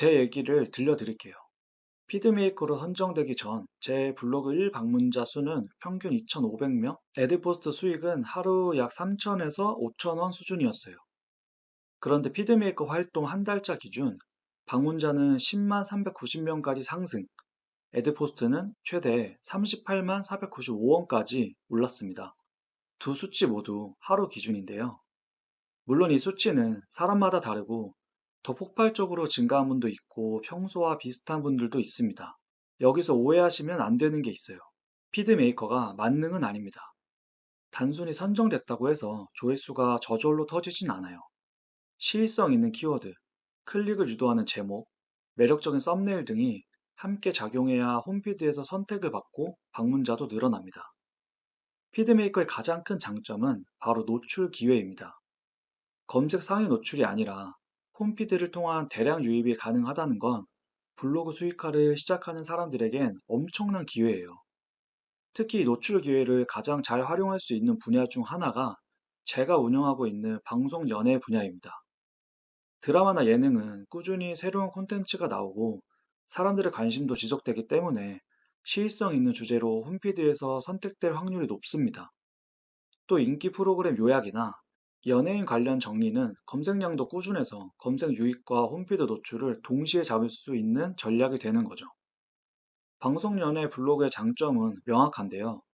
제 얘기를 들려드릴게요. 피드메이커로 선정되기 전 제 블로그 1 방문자 수는 평균 2,500명, 에드포스트 수익은 하루 약 3,000에서 5,000원 수준이었어요. 그런데 피드메이커 활동 한 달차 기준 방문자는 10만 390명까지 상승, 에드포스트는 최대 38만 495원까지 올랐습니다. 두 수치 모두 하루 기준인데요. 물론 이 수치는 사람마다 다르고 더 폭발적으로 증가한 분도 있고 평소와 비슷한 분들도 있습니다. 여기서 오해하시면 안 되는 게 있어요. 피드메이커가 만능은 아닙니다. 단순히 선정됐다고 해서 조회수가 저절로 터지진 않아요. 시의성 있는 키워드, 클릭을 유도하는 제목, 매력적인 썸네일 등이 함께 작용해야 홈피드에서 선택을 받고 방문자도 늘어납니다. 피드메이커의 가장 큰 장점은 바로 노출 기회입니다. 검색 상위 노출이 아니라 홈피드를 통한 대량 유입이 가능하다는 건 블로그 수익화를 시작하는 사람들에겐 엄청난 기회예요. 특히 노출 기회를 가장 잘 활용할 수 있는 분야 중 하나가 제가 운영하고 있는 방송 연예 분야입니다. 드라마나 예능은 꾸준히 새로운 콘텐츠가 나오고 사람들의 관심도 지속되기 때문에 시의성 있는 주제로 홈피드에서 선택될 확률이 높습니다. 또 인기 프로그램 요약이나 연예인 관련 정리는 검색량도 꾸준해서 검색 유입과 홈피드 노출을 동시에 잡을 수 있는 전략이 되는 거죠. 방송 연예 블로그의 장점은 명확한데요.